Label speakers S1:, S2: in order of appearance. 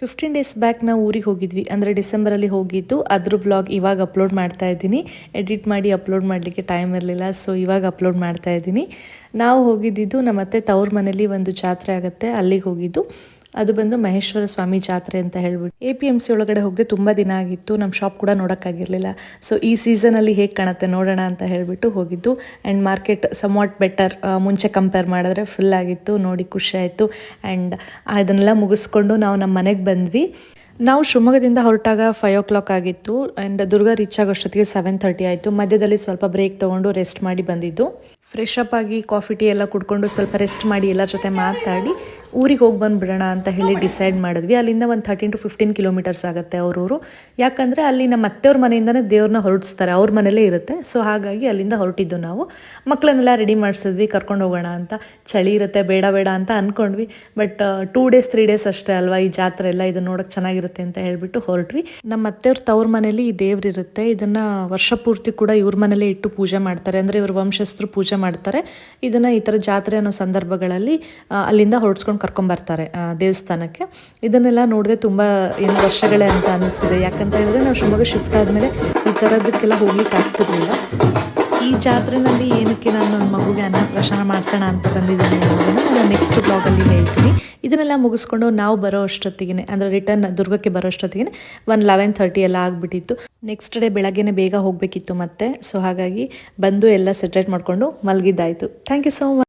S1: Fifteen days back ನಾವು ಊರಿಗೆ ಹೋಗಿದ್ವಿ. ಅಂದರೆ ಡಿಸೆಂಬರಲ್ಲಿ ಹೋಗಿದ್ದು. ಅದ್ರ ಬ್ಲಾಗ್ ಇವಾಗ ಅಪ್ಲೋಡ್ ಮಾಡ್ತಾ ಇದ್ದೀನಿ. ಎಡಿಟ್ ಮಾಡಿ ಅಪ್ಲೋಡ್ ಮಾಡಲಿಕ್ಕೆ ಟೈಮ್ ಇರಲಿಲ್ಲ. ಸೊ ಇವಾಗ ಅಪ್ಲೋಡ್ ಮಾಡ್ತಾ ಇದ್ದೀನಿ. ನಾವು ಹೋಗಿದ್ದಿದ್ದು ನಮ್ಮ ಅತ್ತೆ ತವ್ರ ಮನೇಲಿ ಒಂದು ಜಾತ್ರೆ ಆಗುತ್ತೆ. ಅಲ್ಲಿಗೆ ಹೋಗಿದ್ದು. ಅದು ಬಂದು ಮಹೇಶ್ವರ ಸ್ವಾಮಿ ಜಾತ್ರೆ ಅಂತ ಹೇಳ್ಬಿಟ್ಟು ಎ ಪಿ ಎಂ ಸಿ ಒಳಗಡೆ ಹೋಗದೆ ತುಂಬ ದಿನ ಆಗಿತ್ತು. ನಮ್ಮ ಶಾಪ್ ಕೂಡ ನೋಡೋಕ್ಕಾಗಿರಲಿಲ್ಲ. ಸೊ ಈ ಸೀಸನಲ್ಲಿ ಹೇಗೆ ಕಾಣುತ್ತೆ ನೋಡೋಣ ಅಂತ ಹೇಳಿಬಿಟ್ಟು ಹೋಗಿದ್ದು. ಆ್ಯಂಡ್ ಮಾರ್ಕೆಟ್ ಸಮ್ವಾಟ್ ಬೆಟರ್ ಮುಂಚೆ ಕಂಪೇರ್ ಮಾಡಿದ್ರೆ ಫುಲ್ ಆಗಿತ್ತು. ನೋಡಿ ಖುಷಿ ಆಯಿತು. ಆ್ಯಂಡ್ ಅದನ್ನೆಲ್ಲ ಮುಗಿಸ್ಕೊಂಡು ನಾವು ನಮ್ಮ ಮನೆಗೆ ಬಂದ್ವಿ. ನಾವು ಶಿವಮೊಗ್ಗದಿಂದ ಹೊರಟಾಗ ಫೈವ್ ಓ ಕ್ಲಾಕ್ ಆಗಿತ್ತು. ಆ್ಯಂಡ್ ದುರ್ಗ ರೀಚ್ ಆಗೋಷ್ಟೊತ್ತಿಗೆ ಸೆವೆನ್ ತರ್ಟಿ ಆಯಿತು. ಮಧ್ಯದಲ್ಲಿ ಸ್ವಲ್ಪ ಬ್ರೇಕ್ ತೊಗೊಂಡು ರೆಸ್ಟ್ ಮಾಡಿ ಬಂದಿದ್ದು. ಫ್ರೆಶ್ ಅಪ್ ಆಗಿ ಕಾಫಿ ಟೀ ಎಲ್ಲ ಕುಡ್ಕೊಂಡು ಸ್ವಲ್ಪ ರೆಸ್ಟ್ ಮಾಡಿ ಎಲ್ಲರ ಜೊತೆ ಮಾತಾಡಿ. ಊರಿಗೆ ಹೋಗಿ ಬಂದುಬಿಡೋಣ ಅಂತ ಹೇಳಿ ಡಿಸೈಡ್ ಮಾಡಿದ್ವಿ. ಅಲ್ಲಿಂದ ಒಂದು ಥರ್ಟೀನ್ ಟು ಫಿಫ್ಟೀನ್ ಕಿಲೋಮೀಟರ್ಸ್ ಆಗುತ್ತೆ ಅವರವರು ಯಾಕಂದರೆ ಅಲ್ಲಿ ನಮ್ಮ ಅತ್ತೆಯವ್ರ ಮನೆಯಿಂದನೇ ದೇವ್ರನ್ನ ಹೊರಡಿಸ್ತಾರೆ. ಅವ್ರ ಮನೇಲೇ ಇರುತ್ತೆ. ಸೊ ಹಾಗಾಗಿ ಅಲ್ಲಿಂದ ಹೊರಟಿದ್ದು ನಾವು. ಮಕ್ಕಳನ್ನೆಲ್ಲ ರೆಡಿ ಮಾಡಿಸಿದ್ವಿ, ಕರ್ಕೊಂಡು ಹೋಗೋಣ ಅಂತ. ಚಳಿ ಇರುತ್ತೆ, ಬೇಡ ಬೇಡ ಅಂತ ಅಂದ್ಕೊಂಡ್ವಿ but two days three days ಅಷ್ಟೇ ಅಲ್ವಾ ಈ ಜಾತ್ರೆ ಎಲ್ಲ? ಇದು ನೋಡೋಕೆ ಚೆನ್ನಾಗಿರುತ್ತೆ ಅಂತ ಹೇಳ್ಬಿಟ್ಟು ಹೊರಟ್ವಿ. ನಮ್ಮ ಅತ್ತೆಯವ್ರ ತವ್ರ ಮನೇಲಿ ಈ ದೇವ್ರಿರುತ್ತೆ ಇದನ್ನು ವರ್ಷ ಪೂರ್ತಿ ಕೂಡ ಇವ್ರ ಮನೇಲೇ ಇಟ್ಟು ಪೂಜೆ ಮಾಡ್ತಾರೆ. ಅಂದರೆ ಇವ್ರ ವಂಶಸ್ಥರು ಪೂಜೆ ಮಾಡ್ತಾರೆ. ಇದನ್ನು ಈ ಥರ ಜಾತ್ರೆ ಅನ್ನೋ ಸಂದರ್ಭಗಳಲ್ಲಿ ಅಲ್ಲಿಂದ ಹೊರಡ್ಸ್ಕೊಂಡು ಕರ್ಕೊಂಬರ್ತಾರೆ ಆ, ದೇವಸ್ಥಾನಕ್ಕೆ. ಇದನ್ನೆಲ್ಲ ನೋಡಿದ್ರೆ ತುಂಬ ಏನು ವರ್ಷಗಳೇ ಅಂತ ಅನ್ನಿಸ್ತಿದೆ. ಯಾಕಂತ ಹೇಳಿದ್ರೆ ನಾವು ಶಿವಮೊಗ್ಗ ಶಿಫ್ಟ್ ಆದಮೇಲೆ ಈ ಥರದಕ್ಕೆಲ್ಲ ಹೋಗ್ಲಿಕ್ಕೆ ಆಗ್ತಿರ್ಲಿಲ್ಲ. ಈ ಜಾತ್ರೆನಲ್ಲಿ ಏನಕ್ಕೆ ನಾನು ನನ್ನ ಮಗುಗೆ ಅನ್ನಪ್ರಾಶನ ಮಾಡಿಸೋಣ ಅಂತ ಬಂದಿದ್ದೀನಿ ಅನ್ನೋದನ್ನು ನಾನು ನೆಕ್ಸ್ಟ್ ಬ್ಲಾಗಲ್ಲಿ ಹೇಳ್ತೀನಿ. ಇದನ್ನೆಲ್ಲ ಮುಗಿಸ್ಕೊಂಡು ನಾವು ಬರೋ ಅಷ್ಟೊತ್ತಿಗೆ ಅಂದರೆ ರಿಟರ್ನ್ ದುರ್ಗಕ್ಕೆ ಬರೋ ಅಷ್ಟೊತ್ತಿಗೆ ಒಂದು ಲೆವೆನ್ ಥರ್ಟಿ ಎಲ್ಲ ಆಗಿಬಿಟ್ಟಿತ್ತು. ನೆಕ್ಸ್ಟ್ ಡೇ ಬೆಳಗ್ಗೆನೇ ಬೇಗ ಹೋಗಬೇಕಿತ್ತು ಮತ್ತೆ. ಸೊ ಹಾಗಾಗಿ ಬಂದು ಎಲ್ಲ ಸೆಟ್ರೇಟ್ ಮಾಡಿಕೊಂಡು ಮಲಗಿದ್ದಾಯಿತು. Thank you so much